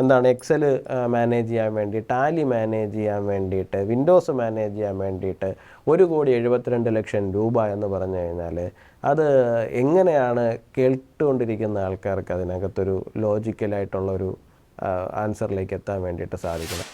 എന്താണ് Excel manage ചെയ്യാൻ വേണ്ടി ടാലി മാനേജ് ചെയ്യാൻ വേണ്ടിയിട്ട് വിൻഡോസ് മാനേജ് ചെയ്യാൻ വേണ്ടിയിട്ട് ഒരു കോടി എഴുപത്തിരണ്ട് ലക്ഷം രൂപ എന്ന് പറഞ്ഞു കഴിഞ്ഞാൽ അത് എങ്ങനെയാണ് കേട്ടുകൊണ്ടിരിക്കുന്ന ആൾക്കാർക്ക് അതിനകത്തൊരു ലോജിക്കലായിട്ടുള്ളൊരു ആൻസറിലേക്ക് എത്താൻ വേണ്ടിയിട്ട് സാധിക്കണം?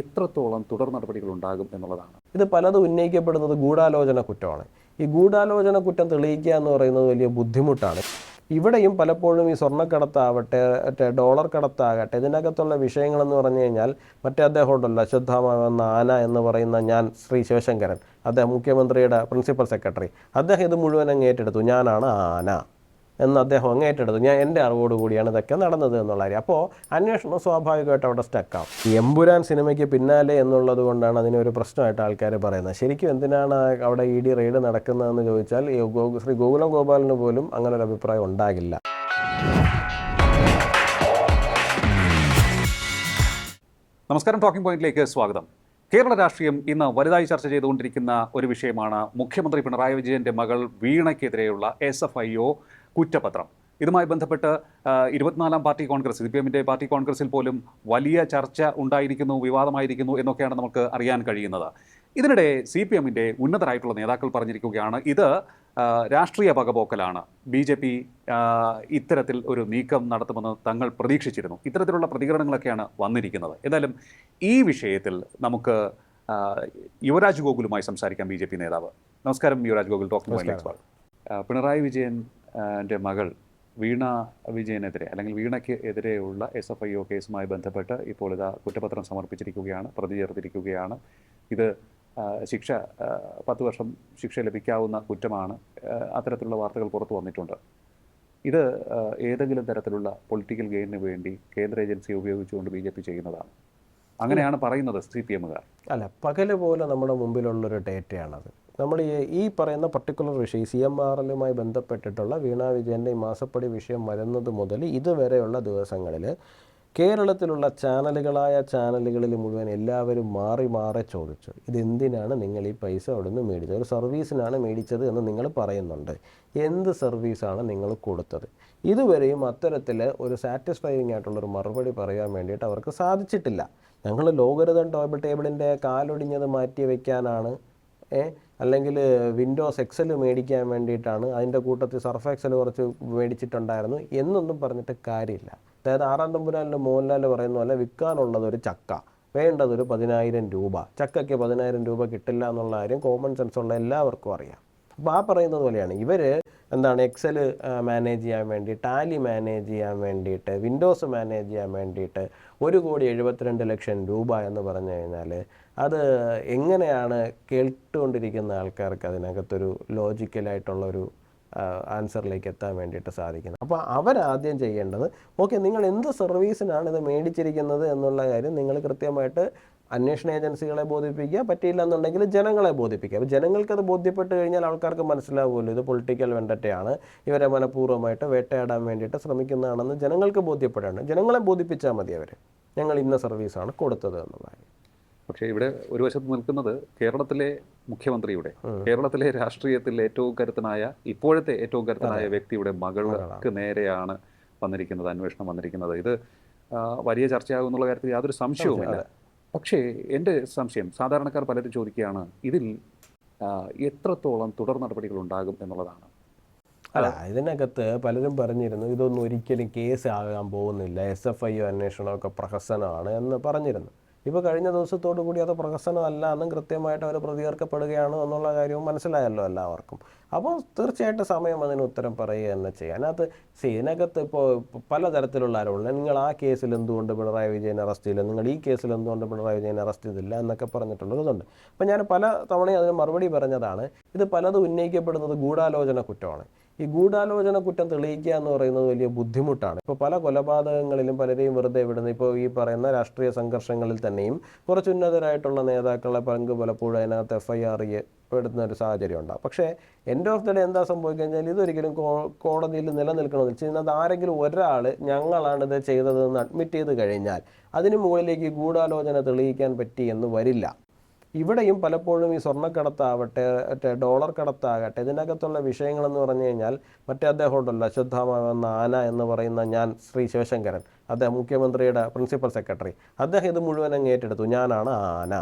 എത്രത്തോളം തുടർ നടപടികൾ ഉണ്ടാകും എന്നുള്ളതാണ്. ഇത് പലതും ഉന്നയിക്കപ്പെടുന്നത് ഗൂഢാലോചന കുറ്റമാണ്. ഈ ഗൂഢാലോചന കുറ്റം തെളിയിക്കുക എന്ന് പറയുന്നത് വലിയ ബുദ്ധിമുട്ടാണ്. ഇവിടെയും പലപ്പോഴും ഈ സ്വർണക്കടത്താവട്ടെ മറ്റേ ഡോളർ കടത്താകട്ടെ ഇതിനകത്തുള്ള വിഷയങ്ങളെന്ന് പറഞ്ഞു കഴിഞ്ഞാൽ മറ്റേ അദ്ദേഹം ഉണ്ടല്ലോ അശുദ്ധമാകുന്ന ആന എന്ന് പറയുന്ന ഞാൻ ശ്രീ ശിവശങ്കരൻ അദ്ദേഹം മുഖ്യമന്ത്രിയുടെ പ്രിൻസിപ്പൽ സെക്രട്ടറി. അദ്ദേഹം ഇത് മുഴുവൻ ഏറ്റെടുത്തു. ഞാനാണ് ആന. എന്ന് അദ്ദേഹം അങ്ങേറ്റെടുത്തു ഞാൻ എന്റെ അറിവോട് കൂടിയാണ് ഇതൊക്കെ നടന്നത് എന്നുള്ള കാര്യം. അപ്പോൾ അന്വേഷണം സ്വാഭാവികമായിട്ട് അവിടെ സ്റ്റക്കാവും എമ്പുരാൻ സിനിമയ്ക്ക് പിന്നാലെ എന്നുള്ളത് കൊണ്ടാണ് അതിനൊരു പ്രശ്നമായിട്ട് ആൾക്കാർ പറയുന്നത്. ശരിക്കും എന്തിനാണ് അവിടെ ഇ ഡി റെയ്ഡ് നടക്കുന്നതെന്ന് ചോദിച്ചാൽ ശ്രീ ഗോകുലം ഗോപാലിന് പോലും അങ്ങനെ ഒരു അഭിപ്രായം ഉണ്ടാകില്ല. നമസ്കാരം. ടോക്കിംഗ് പോയിന്റിലേക്ക് സ്വാഗതം. കേരള രാഷ്ട്രീയം ഇന്ന് വലുതായി ചർച്ച ചെയ്തുകൊണ്ടിരിക്കുന്ന ഒരു വിഷയമാണ് മുഖ്യമന്ത്രി പിണറായി വിജയന്റെ മകൾ വീണയ്ക്കെതിരെയുള്ള എസ് എഫ് ഐ ഒ കുറ്റപത്രം. ഇതുമായി ബന്ധപ്പെട്ട് ഇരുപത്തിനാലാം പാർട്ടി കോൺഗ്രസ് സി പി എമ്മിന്റെ പാർട്ടി കോൺഗ്രസിൽ പോലും വലിയ ചർച്ച ഉണ്ടായിരിക്കുന്നു വിവാദമായിരിക്കുന്നു എന്നൊക്കെയാണ് നമുക്ക് അറിയാൻ കഴിയുന്നത്. ഇതിനിടെ സി പി എമ്മിന്റെ ഉന്നതരായിട്ടുള്ള നേതാക്കൾ പറഞ്ഞിരിക്കുകയാണ് ഇത് രാഷ്ട്രീയ പകപോക്കലാണ് ബി ജെ പി ഇത്തരത്തിൽ ഒരു നീക്കം നടത്തുമെന്ന് തങ്ങൾ പ്രതീക്ഷിച്ചിരുന്നു. ഇത്തരത്തിലുള്ള പ്രതികരണങ്ങളൊക്കെയാണ് വന്നിരിക്കുന്നത്. എന്തായാലും ഈ വിഷയത്തിൽ നമുക്ക് യുവരാജ് ഗോകുലുമായി സംസാരിക്കാം ബി നേതാവ്. നമസ്കാരം യുവരാജ് ഗോകുൽ ടോക്കിംഗ് സ്വാഗതം. പിണറായി വിജയൻ ആ, മകൾ വീണ വിജയനെതിരെ അല്ലെങ്കിൽ വീണയ്ക്ക് എതിരെയുള്ള എസ് എഫ് ഐ ഒ കേസുമായി ബന്ധപ്പെട്ട് ഇപ്പോൾ ഇതാ കുറ്റപത്രം സമർപ്പിച്ചിരിക്കുകയാണ് പ്രതി ചേർത്തിരിക്കുകയാണ്. ഇത് ശിക്ഷ പത്ത് വർഷം ശിക്ഷ ലഭിക്കാവുന്ന കുറ്റമാണ്. അത്തരത്തിലുള്ള വാർത്തകൾ പുറത്തു വന്നിട്ടുണ്ട്. ഇത് ഏതെങ്കിലും തരത്തിലുള്ള പൊളിറ്റിക്കൽ ഗെയിനിന് വേണ്ടി കേന്ദ്ര ഏജൻസി ഉപയോഗിച്ചുകൊണ്ട് ബി ജെ പി ചെയ്യുന്നതാണ്. അങ്ങനെയാണ് പറയുന്നത് സി പി എമ്മുകാർ. അല്ല പകൽ പോലെ നമ്മുടെ മുമ്പിലുള്ളൊരു ഡേറ്റയാണത്. നമ്മൾ ഈ പറയുന്ന പർട്ടിക്കുലർ വിഷയം സി എം ആർ എല്ലുമായി ബന്ധപ്പെട്ടിട്ടുള്ള വീണാ വിജയന്റെ ഈ മാസപ്പടി വിഷയം വരുന്നത് മുതൽ ഇതുവരെയുള്ള ദിവസങ്ങളിൽ കേരളത്തിലുള്ള ചാനലുകളായ ചാനലുകളിൽ മുഴുവൻ എല്ലാവരും മാറി മാറി ചോദിച്ചു. ഇതെന്തിനാണ് നിങ്ങൾ ഈ പൈസ അവിടെ നിന്ന് മേടിച്ചത്? ഒരു സർവീസിനാണ് മേടിച്ചത് എന്ന് നിങ്ങൾ പറയുന്നുണ്ട്. എന്ത് സർവീസാണ് നിങ്ങൾ കൊടുത്തത്? ഇതുവരെയും അത്തരത്തിൽ ഒരു സാറ്റിസ്ഫൈയിങ് ആയിട്ടുള്ളൊരു മറുപടി പറയാൻ വേണ്ടിയിട്ട് അവർക്ക് സാധിച്ചിട്ടില്ല. ഞങ്ങൾ ലോകരുതൻ ടേബിൾ ടേബിളിന്റെ കാലൊടിഞ്ഞത് മാറ്റി വയ്ക്കാനാണ് അല്ലെങ്കിൽ വിൻഡോസ് എക്സൽ മേടിക്കാൻ വേണ്ടിയിട്ടാണ് അതിന്റെ കൂട്ടത്തിൽ സർഫ് എക്സൽ കുറച്ച് മേടിച്ചിട്ടുണ്ടായിരുന്നു എന്നൊന്നും പറഞ്ഞിട്ട് കാര്യമില്ല. അതായത് ആറാം തമ്പുരാനിൽ മോഹൻലാൽ പറയുന്ന പോലെ വിൽക്കാനുള്ളത് ഒരു ചക്ക വേണ്ടതൊരു പതിനായിരം രൂപ. ചക്കയ്ക്ക് പതിനായിരം രൂപ കിട്ടില്ല എന്നുള്ള കാര്യം കോമൺ സെൻസ് ഉള്ള എല്ലാവർക്കും അറിയാം. അപ്പോൾ ആ പറയുന്നത് പോലെയാണ്. ഇവർ എന്താണ് എക്സൽ മാനേജ് ചെയ്യാൻ വേണ്ടി ടാലി മാനേജ് ചെയ്യാൻ വേണ്ടിയിട്ട് വിൻഡോസ് മാനേജ് ചെയ്യാൻ വേണ്ടിയിട്ട് ഒരു കോടി എഴുപത്തിരണ്ട് ലക്ഷം രൂപ എന്ന് പറഞ്ഞു കഴിഞ്ഞാൽ അത് എങ്ങനെയാണ് കേട്ടുകൊണ്ടിരിക്കുന്ന ആൾക്കാർക്ക് അതിനകത്തൊരു ലോജിക്കലായിട്ടുള്ളൊരു ആൻസറിലേക്ക് എത്താൻ വേണ്ടിയിട്ട് സാധിക്കുന്നത്? അപ്പോൾ അവരാദ്യം ചെയ്യേണ്ടത് ഓക്കെ നിങ്ങൾ എന്ത് സർവീസിനാണ് ഇത് മേടിച്ചിരിക്കുന്നത് എന്നുള്ള കാര്യം നിങ്ങൾ കൃത്യമായിട്ട് അന്വേഷണ ഏജൻസികളെ ബോധിപ്പിക്കുക പറ്റിയില്ല എന്നുണ്ടെങ്കിൽ ജനങ്ങളെ ബോധിപ്പിക്കുക. അപ്പോൾ ജനങ്ങൾക്ക് അത് ബോധ്യപ്പെട്ട് കഴിഞ്ഞാൽ ആൾക്കാർക്ക് മനസ്സിലാവുമല്ലോ ഇത് പൊളിറ്റിക്കൽ വെണ്ടറ്റയാണ്. ഇവരെ മനഃപൂർവമായിട്ട് വേട്ടയാടാൻ വേണ്ടിയിട്ട് ശ്രമിക്കുന്നതാണെന്ന് ജനങ്ങൾക്ക് ബോധ്യപ്പെടുകയാണ് ജനങ്ങളെ ബോധിപ്പിച്ചാൽ മതി അവർ ഞങ്ങൾ ഇന്ന സർവീസാണ് കൊടുത്തത് എന്നുള്ളതായി. പക്ഷേ ഇവിടെ ഒരു വശത്ത് നിൽക്കുന്നത് കേരളത്തിലെ മുഖ്യമന്ത്രിയുടെ കേരളത്തിലെ രാഷ്ട്രീയത്തിൽ ഏറ്റവും കരുത്തനായ ഇപ്പോഴത്തെ ഏറ്റവും കരുത്തനായ വ്യക്തിയുടെ മകൾക്ക് നേരെയാണ് വന്നിരിക്കുന്നത് അന്വേഷണം വന്നിരിക്കുന്നത്. ഇത് വലിയ ചർച്ചയാകുന്നുള്ള കാര്യത്തിൽ യാതൊരു സംശയവുമില്ല. പക്ഷേ എന്റെ സംശയം സാധാരണക്കാർ പലരും ചോദിക്കുകയാണ് ഇതിൽ എത്രത്തോളം തുടർ നടപടികൾ ഉണ്ടാകും എന്നുള്ളതാണ്. അല്ല ഇതിനകത്ത് പലരും പറഞ്ഞിരുന്നു ഇതൊന്നും ഒരിക്കലും കേസ് ആകാൻ പോകുന്നില്ല എസ് എഫ് ഐ ഒ അന്വേഷണമൊക്കെ പ്രഹസനമാണ് എന്ന് പറഞ്ഞിരുന്നു. ഇപ്പോൾ കഴിഞ്ഞ ദിവസത്തോടു കൂടി അത് പ്രഹസനമല്ല എന്നും കൃത്യമായിട്ട് അവർ പ്രതികർക്കപ്പെടുകയാണ് എന്നുള്ള കാര്യവും മനസ്സിലായല്ലോ എല്ലാവർക്കും. അപ്പോൾ തീർച്ചയായിട്ടും സമയം അതിന് ഉത്തരം പറയുക തന്നെ ചെയ്യാം. അതിനകത്ത് സി ഇതിനകത്ത് ഇപ്പോൾ പലതരത്തിലുള്ള ആരോപണം നിങ്ങൾ ആ കേസിൽ എന്തുകൊണ്ട് പിണറായി വിജയൻ അറസ്റ്റ് ചെയ്യില്ല? നിങ്ങൾ ഈ കേസിൽ എന്തുകൊണ്ട് പിണറായി വിജയൻ അറസ്റ്റ് ചെയ്തില്ല? എന്നൊക്കെ പറഞ്ഞിട്ടുള്ളതുണ്ട് അപ്പോൾ ഞാൻ പല തവണയും അതിന് മറുപടി പറഞ്ഞതാണ്. ഇത് പലതും ഉന്നയിക്കപ്പെടുന്നത് ഗൂഢാലോചന കുറ്റമാണ്. ഈ ഗൂഢാലോചന കുറ്റം തെളിയിക്കുക എന്ന് പറയുന്നത് വലിയ ബുദ്ധിമുട്ടാണ്. ഇപ്പോൾ പല കൊലപാതകങ്ങളിലും പലരെയും വെറുതെ വിടുന്നു ഇപ്പോൾ ഈ പറയുന്ന രാഷ്ട്രീയ സംഘർഷങ്ങളിൽ തന്നെയും കുറച്ച് ഉന്നതരായിട്ടുള്ള നേതാക്കളെ പങ്ക് പലപ്പോഴും അതിനകത്ത് എഫ് ഐ ആർ പെടുന്ന ഒരു സാഹചര്യം ഉണ്ടാകും പക്ഷേ എൻഡ് ഓഫ് ദി ഡേ എന്താ സംഭവിക്കുന്നത് ഇതൊരിക്കലും കോടതിയിൽ നിലനിൽക്കണമെന്ന് വെച്ച് കഴിഞ്ഞാൽ ആരെങ്കിലും ഒരാൾ ഞങ്ങളാണ് ഇത് ചെയ്തതെന്ന് അഡ്മിറ്റ് ചെയ്ത് കഴിഞ്ഞാൽ അതിന് മുകളിലേക്ക് ഗൂഢാലോചന തെളിയിക്കാൻ പറ്റി എന്ന് വരില്ല. ഇവിടെയും പലപ്പോഴും ഈ സ്വർണക്കടത്താവട്ടെ മറ്റേ ഡോളർ കടത്താകട്ടെ ഇതിനകത്തുള്ള വിഷയങ്ങളെന്ന് പറഞ്ഞു കഴിഞ്ഞാൽ മറ്റേ അദ്ദേഹം ഉണ്ടല്ലോ അശ്വത്ഥാമെന്ന ആന എന്ന് പറയുന്ന ഞാൻ ശ്രീ ശിവശങ്കരൻ അദ്ദേഹം മുഖ്യമന്ത്രിയുടെ പ്രിൻസിപ്പൽ സെക്രട്ടറി. അദ്ദേഹം ഇത് മുഴുവൻ അങ്ങ് ഏറ്റെടുത്തു. ഞാനാണ് ആന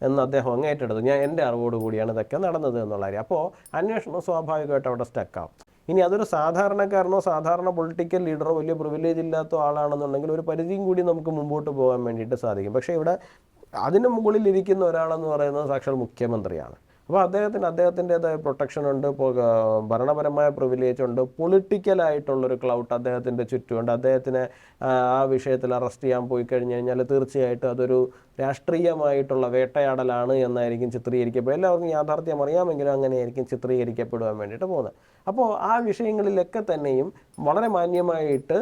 എന്ന് അദ്ദേഹം അങ്ങ് ഏറ്റെടുത്തു. ഞാൻ എന്റെ അറിവോട് കൂടിയാണ് ഇതൊക്കെ നടന്നത് എന്നുള്ള കാര്യം. അപ്പോൾ അന്വേഷണം സ്വാഭാവികമായിട്ട് അവിടെ സ്റ്റക്കാവും ഇനി അതൊരു സാധാരണക്കാരനോ സാധാരണ പൊളിറ്റിക്കൽ ലീഡറോ വലിയ പ്രിവിലേജ് ഇല്ലാത്ത ആളാണെന്നുണ്ടെങ്കിൽ ഒരു പരിധിയും കൂടി നമുക്ക് മുമ്പോട്ട് പോകാൻ വേണ്ടിയിട്ട് സാധിക്കും. പക്ഷേ ഇവിടെ അതിന് മുകളിൽ ഇരിക്കുന്ന ഒരാളെന്ന് പറയുന്നത് സാക്ഷാൽ മുഖ്യമന്ത്രിയാണ്. അപ്പോൾ അദ്ദേഹത്തിന് അദ്ദേഹത്തിന്റെതായ പ്രൊട്ടക്ഷൻ ഉണ്ട് ഭരണപരമായ പ്രിവിലേജ് ഉണ്ട് പൊളിറ്റിക്കലായിട്ടുള്ളൊരു ക്ലൗട്ട് അദ്ദേഹത്തിന്റെ ചുറ്റുമുണ്ട്. അദ്ദേഹത്തിനെ ആ വിഷയത്തിൽ അറസ്റ്റ് ചെയ്യാൻ പോയി കഴിഞ്ഞ് കഴിഞ്ഞാൽ തീർച്ചയായിട്ടും അതൊരു രാഷ്ട്രീയമായിട്ടുള്ള വേട്ടയാടലാണ് എന്നായിരിക്കും ചിത്രീകരിക്കപ്പെടുക. എല്ലാവർക്കും യാഥാർത്ഥ്യം അറിയാമെങ്കിലും അങ്ങനെയായിരിക്കും ചിത്രീകരിക്കപ്പെടുവാൻ വേണ്ടിയിട്ട് പോകുന്നത്. അപ്പോൾ ആ വിഷയങ്ങളിലൊക്കെ തന്നെയും വളരെ മാന്യമായിട്ട്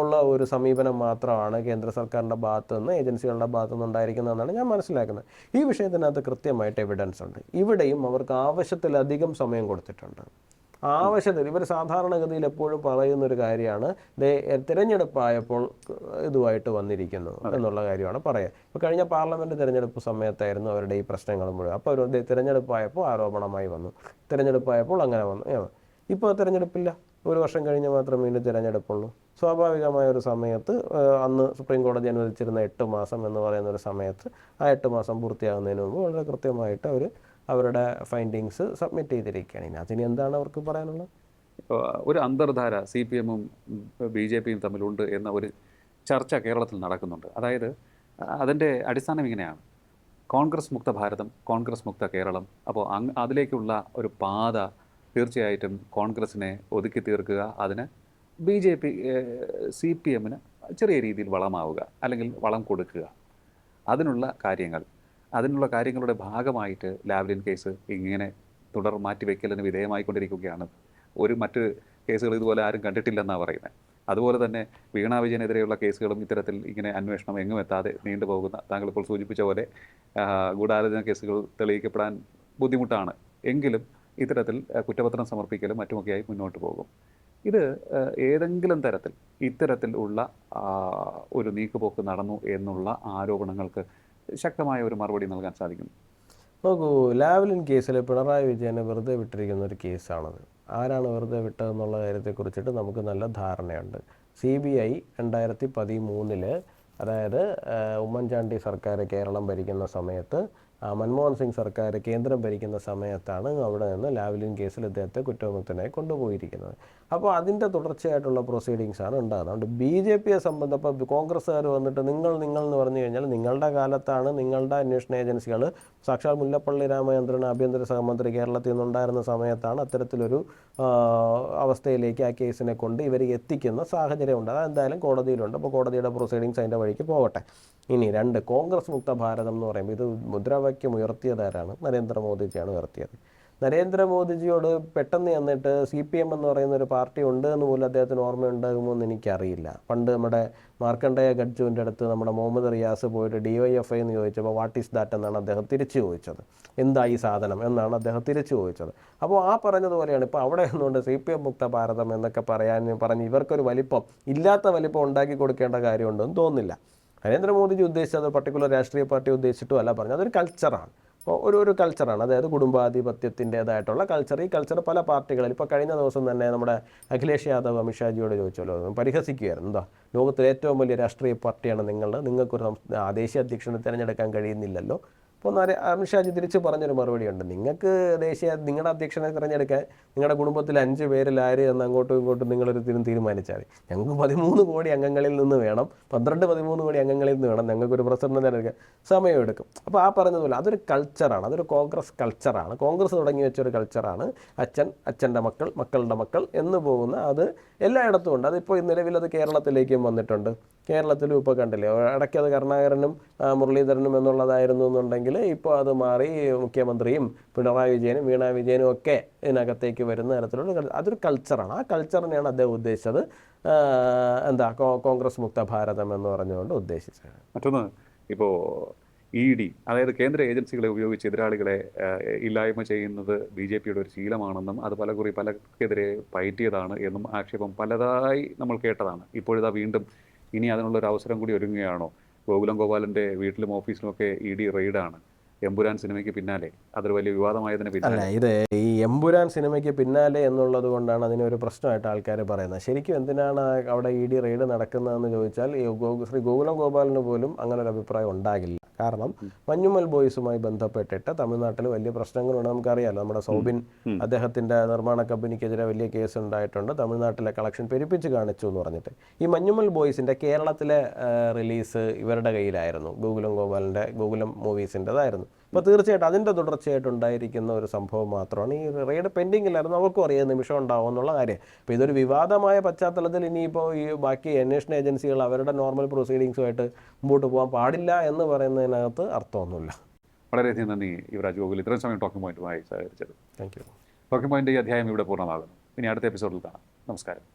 ഉള്ള ഒരു സമീപനം മാത്രമാണ് കേന്ദ്ര സർക്കാരിന്റെ ഭാഗത്തു നിന്ന് ഏജൻസികളുടെ ഭാഗത്തു നിന്ന് ഉണ്ടായിരിക്കുന്നതെന്നാണ് ഞാൻ മനസ്സിലാക്കുന്നത്. ഈ വിഷയത്തിനകത്ത് കൃത്യമായിട്ട് എവിഡൻസ് ഉണ്ട്. ഇവിടെയും അവർക്ക് ആവശ്യത്തിലധികം സമയം കൊടുത്തിട്ടുണ്ട്. ആവശ്യത്തിൽ ഇവർ സാധാരണഗതിയിൽ എപ്പോഴും പറയുന്ന ഒരു കാര്യമാണ് തിരഞ്ഞെടുപ്പായപ്പോൾ ഇതുമായിട്ട് വന്നിരിക്കുന്നു എന്നുള്ള കാര്യമാണ് പറയുക ഇപ്പോൾ കഴിഞ്ഞ പാർലമെന്റ് തിരഞ്ഞെടുപ്പ് സമയത്തായിരുന്നു അവരുടെ ഈ പ്രശ്നങ്ങൾ മുഴുവൻ. അപ്പോൾ അവർ തിരഞ്ഞെടുപ്പായപ്പോൾ ആരോപണമായി വന്നു. തിരഞ്ഞെടുപ്പായപ്പോൾ അങ്ങനെ വന്നു. ഇപ്പൊ ഇപ്പോൾ തിരഞ്ഞെടുപ്പില്ല. ഒരു വർഷം കഴിഞ്ഞ് മാത്രമേ വീണ്ടും തിരഞ്ഞെടുപ്പുള്ളൂ. സ്വാഭാവികമായ ഒരു സമയത്ത് അന്ന് സുപ്രീം കോടതി അനുവദിച്ചിരുന്ന എട്ട് മാസം എന്ന് പറയുന്ന ഒരു സമയത്ത് ആ എട്ട് മാസം പൂർത്തിയാകുന്നതിന് മുമ്പ് വളരെ കൃത്യമായിട്ട് അവർ അവരുടെ ഫൈൻഡിങ്സ് സബ്മിറ്റ് ചെയ്തിരിക്കുകയാണ്. ഇനി അതിന് എന്താണ് അവർക്ക് പറയാനുള്ളത്? ഒരു അന്തർധാര സി പി എമ്മും ബി ജെ പിയും തമ്മിലുണ്ട് എന്ന ഒരു ചർച്ച കേരളത്തിൽ നടക്കുന്നുണ്ട്. അതായത് അതിന്റെ അടിസ്ഥാനം ഇങ്ങനെയാണ്. കോൺഗ്രസ് മുക്ത ഭാരതം കോൺഗ്രസ് മുക്ത കേരളം അപ്പോൾ അങ് അതിലേക്കുള്ള ഒരു പാത തീർച്ചയായിട്ടും കോൺഗ്രസിനെ ഒതുക്കി തീർക്കുക അതിന് B J P C P എമ്മിന് ചെറിയ രീതിയിൽ വളമാവുക അല്ലെങ്കിൽ വളം കൊടുക്കുക. അതിനുള്ള കാര്യങ്ങൾ അതിനുള്ള കാര്യങ്ങളുടെ ഭാഗമായിട്ട് ലാവ്ലിൻ കേസ് ഇങ്ങനെ തുടർ മാറ്റിവെക്കലിന് വിധേയമായിക്കൊണ്ടിരിക്കുകയാണ്. ഒരു മറ്റ് കേസുകൾ ഇതുപോലെ ആരും കണ്ടിട്ടില്ലെന്നാണ് പറയുന്നത്. അതുപോലെ തന്നെ വീണ വിജയനെതിരെയുള്ള കേസുകളും ഇത്തരത്തിൽ ഇങ്ങനെ അന്വേഷണം എങ്ങും എത്താതെ നീണ്ടുപോകുന്ന താങ്കൾ ഇപ്പോൾ സൂചിപ്പിച്ച പോലെ ഗൂഢാലോചന കേസുകൾ തെളിയിക്കപ്പെടാൻ ബുദ്ധിമുട്ടാണ്. എങ്കിലും ഇത്തരത്തിൽ കുറ്റപത്രം സമർപ്പിക്കലും മറ്റുമൊക്കെയായി മുന്നോട്ട് പോകും. ഇത് ഏതെങ്കിലും തരത്തിൽ ഇത്തരത്തിൽ ഉള്ള ഒരു നീക്കുപോക്ക് നടന്നു എന്നുള്ള ആരോപണങ്ങൾക്ക് ശക്തമായ ഒരു മറുപടി നൽകാൻ സാധിക്കും നോക്കൂ ലാവ്ലിൻ കേസിൽ പിണറായി വിജയനെ വെറുതെ വിട്ടിരിക്കുന്ന ഒരു കേസാണത്. ആരാണ് വെറുതെ വിട്ടതെന്നുള്ള കാര്യത്തെക്കുറിച്ചിട്ട് നമുക്ക് നല്ല ധാരണയുണ്ട്. സി ബി ഐ രണ്ടായിരത്തി പതിമൂന്നിൽ അതായത് ഉമ്മൻചാണ്ടി സർക്കാർ കേരളം ഭരിക്കുന്ന സമയത്ത് മൻമോഹൻ സിംഗ് സർക്കാർ കേന്ദ്രം ഭരിക്കുന്ന സമയത്താണ് അവിടെ നിന്ന് ലാവ്ലിൻ കേസിൽ ഇദ്ദേഹത്തെ കുറ്റവിമുക്തനായി കൊണ്ടുപോയിരിക്കുന്നത്. അപ്പോൾ അതിന്റെ തുടർച്ചയായിട്ടുള്ള പ്രൊസീഡിങ്സ് ആണ് ഉണ്ടാകുന്നത്. അതുകൊണ്ട് ബി ജെ പിയെ സംബന്ധപ്പോൾ കോൺഗ്രസ്സുകാർ വന്നിട്ട് നിങ്ങൾ നിങ്ങൾ എന്ന് പറഞ്ഞു കഴിഞ്ഞാൽ നിങ്ങളുടെ കാലത്താണ് നിങ്ങളുടെ അന്വേഷണ ഏജൻസികൾ സാക്ഷാൽ മുല്ലപ്പള്ളി രാമചന്ദ്രൻ ആഭ്യന്തര സഹമന്ത്രി കേരളത്തിൽ നിന്നുണ്ടായിരുന്ന സമയത്താണ് അത്തരത്തിലൊരു അവസ്ഥയിലേക്ക് ആ കേസിനെ കൊണ്ട് ഇവർ എത്തിക്കുന്ന സാഹചര്യമുണ്ട്. അതെന്തായാലും കോടതിയിലുണ്ട്. അപ്പോൾ കോടതിയുടെ പ്രൊസീഡിങ്സ് അതിന്റെ വഴിക്ക് പോകട്ടെ. ഇനി രണ്ട് കോൺഗ്രസ് മുക്ത ഭാരതം എന്ന് പറയുമ്പോൾ ഇത് മുദ്രാവാക്യം ഉയർത്തിയതാരാണ്? നരേന്ദ്രമോദിജിയാണ് ഉയർത്തിയത്. നരേന്ദ്രമോദിജിയോട് പെട്ടെന്ന് ചെന്നിട്ട് സി പി എം എന്ന് പറയുന്ന ഒരു പാർട്ടി ഉണ്ട് എന്ന് പോലും അദ്ദേഹത്തിന് ഓർമ്മയുണ്ടാകുമോ എന്ന് എനിക്കറിയില്ല. പണ്ട് നമ്മുടെ മാർക്കണ്ഡേയ ഗഡ്ജുവിന്റെ അടുത്ത് നമ്മുടെ മുഹമ്മദ് റിയാസ് പോയിട്ട് ഡി വൈ എഫ് ഐ എന്ന് ചോദിച്ചപ്പോൾ വാട്ട് ഈസ് ദാറ്റ് എന്നാണ് അദ്ദേഹം തിരിച്ചു ചോദിച്ചത്. എന്താ ഈ സാധനം? എന്നാണ് അദ്ദേഹം തിരിച്ചു ചോദിച്ചത്. അപ്പോൾ ആ പറഞ്ഞതുപോലെയാണ് ഇപ്പോൾ അവിടെ നിന്നുകൊണ്ട് സി പി എം മുക്ത ഭാരതം എന്നൊക്കെ പറയാൻ പറഞ്ഞ് ഇവർക്കൊരു വലിപ്പം ഇല്ലാത്ത വലിപ്പം ഉണ്ടാക്കി കൊടുക്കേണ്ട കാര്യമുണ്ടെന്ന് തോന്നുന്നില്ല. നരേന്ദ്രമോദിജി ഉദ്ദേശിച്ചത് പർട്ടിക്കുലർ രാഷ്ട്രീയ പാർട്ടി ഉദ്ദേശിച്ചിട്ടും അല്ല പറഞ്ഞത് അതൊരു കൾച്ചറാണ് ഒരു ഒരു കൾച്ചറാണ് അതായത് കുടുംബാധിപത്യത്തിന്റെതായിട്ടുള്ള കൾച്ചർ ഈ കൾച്ചർ പല പാർട്ടികളിൽ ഇപ്പോൾ കഴിഞ്ഞ ദിവസം തന്നെ നമ്മുടെ അഖിലേഷ് യാദവ് അമിത്ഷാജിയോട് ചോദിച്ചല്ലോ. പരിഹസിക്കുകയായിരുന്നു. എന്താ? ലോകത്തിലെ ഏറ്റവും വലിയ രാഷ്ട്രീയ പാർട്ടിയാണ് നിങ്ങളുടെ. നിങ്ങൾക്കൊരു ദേശീയ അധ്യക്ഷനെ തിരഞ്ഞെടുക്കാൻ കഴിയുന്നില്ലല്ലോ. അപ്പോൾ നരേ അമിത്ഷാജി തിരിച്ച് പറഞ്ഞൊരു മറുപടിയുണ്ട് നിങ്ങൾക്ക് ദേശീയ നിങ്ങളുടെ അധ്യക്ഷനെ തിരഞ്ഞെടുക്കാൻ നിങ്ങളുടെ കുടുംബത്തിൽ അഞ്ച് പേരിൽ ആര് എന്ന് അങ്ങോട്ടും ഇങ്ങോട്ടും നിങ്ങളൊരു തീരും തീരുമാനിച്ചാൽ ഞങ്ങൾക്ക് പതിമൂന്ന് കോടി അംഗങ്ങളിൽ നിന്ന് വേണം. പന്ത്രണ്ട് പതിമൂന്ന് കോടി അംഗങ്ങളിൽ നിന്ന് വേണം ഞങ്ങൾക്കൊരു പ്രസിഡന്റ് തിരഞ്ഞെടുക്കാൻ. സമയമെടുക്കും. അപ്പോൾ ആ പറഞ്ഞതുപോലെ അതൊരു കൾച്ചറാണ് അതൊരു കോൺഗ്രസ് കൾച്ചറാണ് കോൺഗ്രസ് തുടങ്ങി വെച്ചൊരു കൾച്ചറാണ് അച്ഛൻ അച്ഛന്റെ മക്കൾ മക്കളുടെ മക്കൾ എന്ന് പോകുന്ന അത് എല്ലായിടത്തും ഉണ്ട്. അതിപ്പോൾ നിലവിൽ അത് കേരളത്തിലേക്കും വന്നിട്ടുണ്ട്. കേരളത്തിലും ഇപ്പോൾ കണ്ടില്ലേ? ഇടയ്ക്ക് അത് കരുണാകരനും മുരളീധരനും എന്നുള്ളതായിരുന്നു എന്നുണ്ടെങ്കിൽ ഇപ്പോൾ അത് മാറി മുഖ്യമന്ത്രിയും പിണറായി വിജയനും വീണ വിജയനും ഒക്കെ ഇതിനകത്തേക്ക് വരുന്ന തരത്തിലുള്ള അതൊരു കൾച്ചറാണ് ആ കൾച്ചറിനെയാണ് അദ്ദേഹം ഉദ്ദേശിച്ചത്. എന്താ കോൺഗ്രസ് മുക്ത ഭാരതം എന്ന് പറഞ്ഞുകൊണ്ട് ഉദ്ദേശിച്ചത്. മറ്റൊന്ന് ഇപ്പോൾ ഇ ഡി അതായത് കേന്ദ്ര ഏജൻസികളെ ഉപയോഗിച്ച് എതിരാളികളെ ഇല്ലായ്മ ചെയ്യുന്നത് ബി ജെ പിയുടെ ഒരു ശീലമാണെന്നും അത് പലകുറി പലർക്കെതിരെ പയറ്റിയതാണ് എന്നും ആക്ഷേപം പലതായി നമ്മൾ കേട്ടതാണ്. ഇപ്പോഴിതാ വീണ്ടും ഇനി അതിനുള്ള ഒരു അവസരം കൂടി ഒരുങ്ങുകയാണോ? ഗോകുലം ഗോപാലന്റെ വീട്ടിലും ഓഫീസിലും ഒക്കെ ഇ ഡി റെയ്ഡാണ്. എമ്പുരാൻ സിനിമയ്ക്ക് പിന്നാലെ. അതൊരു വലിയ വിവാദമായതിന് പിന്നാലെ. ഇത് ഈ എമ്പുരാൻ സിനിമയ്ക്ക് പിന്നാലെ എന്നുള്ളത് കൊണ്ടാണ് അതിനൊരു പ്രശ്നമായിട്ട് ആൾക്കാർ പറയുന്നത്. ശരിക്കും എന്തിനാണ് അവിടെ ഇ ഡി റെയ്ഡ് നടക്കുന്നതെന്ന് ചോദിച്ചാൽ ഈ ഗോ- ശ്രീ ഗോകുലം ഗോപാലിന് പോലും അങ്ങനെ ഒരു അഭിപ്രായം ഉണ്ടാകില്ല. കാരണം മഞ്ഞുമൽ ബോയ്സുമായി ബന്ധപ്പെട്ടിട്ട് തമിഴ്നാട്ടിൽ വലിയ പ്രശ്നങ്ങളുണ്ട്. നമുക്കറിയാലോ നമ്മുടെ സൗബിൻ അദ്ദേഹത്തിന്റെ നിർമ്മാണ കമ്പനിക്കെതിരെ വലിയ കേസ് ഉണ്ടായിട്ടുണ്ട് തമിഴ്നാട്ടിലെ കളക്ഷൻ പെരുപ്പിച്ച് കാണിച്ചു എന്ന് പറഞ്ഞിട്ട്. ഈ മഞ്ഞുമൽ ബോയ്സിന്റെ കേരളത്തിലെ റിലീസ് ഇവരുടെ കയ്യിലായിരുന്നു. ഗോകുലം ഗോപാലിന്റെ ഗോകുലം മൂവീസിന്റെതായിരുന്നു. അപ്പോൾ തീർച്ചയായിട്ടും അതിന്റെ തുടർച്ചയായിട്ട് ഉണ്ടായിരിക്കുന്ന ഒരു സംഭവം മാത്രമാണ്. ഈ റെയ്ഡ് പെൻഡിങ്ങിലായിരുന്നു അവർക്കും അറിയാം നിമിഷം ഉണ്ടാവും എന്നുള്ള കാര്യം. അപ്പോൾ ഇതൊരു വിവാദമായ പശ്ചാത്തലത്തിൽ ഇനിയിപ്പോൾ ഈ ബാക്കി അന്വേഷണ ഏജൻസികൾ അവരുടെ നോർമൽ പ്രൊസീഡിങ്സുമായിട്ട് മുമ്പോട്ട് പോകാൻ പാടില്ല എന്ന് പറയുന്നതിനകത്ത് അർത്ഥമൊന്നുമില്ല. വളരെയധികം നന്ദി യുവരാജ് ഗോകുൽ ഇത്രയും സമയം ടോക്കിംഗ് പോയിന്റുമായി സഹകരിച്ചത് താങ്ക് യു. ടോക്കിംഗ് പോയിന്റ് ഈ അധ്യായം ഇവിടെ പൂർണമാകുന്നു. ഇനി അടുത്ത എപ്പിസോഡിൽ കാണാം. നമസ്കാരം.